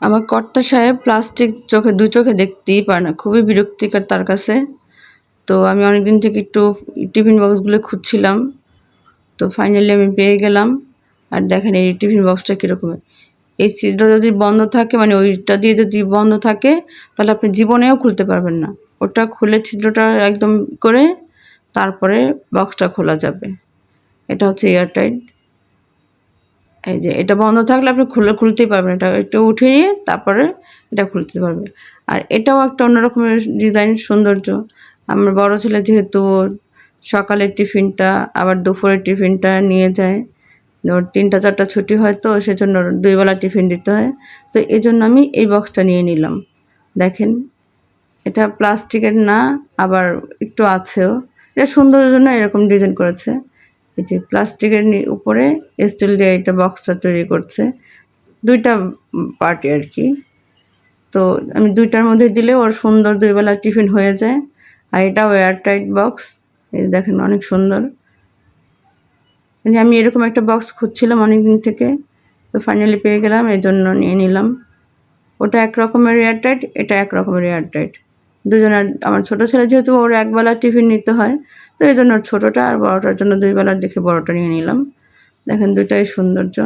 আমার কর্তা সাহেব প্লাস্টিক চোখে দু চোখে দেখতেই পারে না। খুবই বিরক্তিকর তার কাছে। তো আমি অনেকদিন থেকে একটু টিফিন বক্সগুলো খুঁজছিলাম। তো ফাইনালি আমি পেয়ে গেলাম। আর দেখেন এই টিফিন বক্সটা কীরকম। এই ছিদ্র যদি বন্ধ থাকে মানে ওইটা দিয়ে যদি বন্ধ থাকে, তাহলে আপনি জীবনেও খুলতে পারবেন না। ওটা খুলে ছিদ্রটা একদম করে তারপরে বক্সটা খোলা যাবে। এটা হচ্ছে এয়ারটাইট এই যে, এটা বন্ধ থাকলে আপনি খুলে, খুলতেই পারবেন। এটা একটু উঠিয়ে তারপরে এটা খুলতে পারবে আর এটাও একটা অন্যরকমের ডিজাইন সৌন্দর্য। আমার বড় ছেলে যেহেতু, সকালের টিফিনটা, আবার দুপুরের টিফিনটা নিয়ে যায়। ওর তিনটা, চারটা ছুটি হয় তো, সেজন্য দুইবেলা টিফিন দিতে হয়। তো এই জন্য আমি এই বক্সটা নিয়ে নিলাম। দেখেন, এটা প্লাস্টিকের না, আবার একটু আছেও। এটা সুন্দরের জন্য এরকম ডিজাইন করেছে। এই যে প্লাস্টিকের উপরে স্টিল দিয়ে এটা বক্সটা তৈরি করছে। দুইটা পার্টি আর কি। তো আমি দুইটার মধ্যে দিলে ওর সুন্দর দুইবেলা টিফিন হয়ে যায়। আর এটা এটাও এয়ারটাইট বক্স এই দেখেন অনেক সুন্দর। মানে আমি এরকম একটা বক্স খুঁজছিলাম অনেক দিন থেকে। তো ফাইনালি পেয়ে গেলাম এই জন্য নিয়ে নিলাম। ওটা এক রকমের এয়ারটাইট এটা এক রকমের এয়ারটাইট দুজনের, আমার ছোট ছেলে যেহেতু ওর একবেলা টিফিন নিতে হয়, তো এই জন্য ছোটোটা আর বড়োটার জন্য দুই বেলার দেখে বড়োটা নিয়ে নিলাম। দেখেন দুইটাই সৌন্দর্য।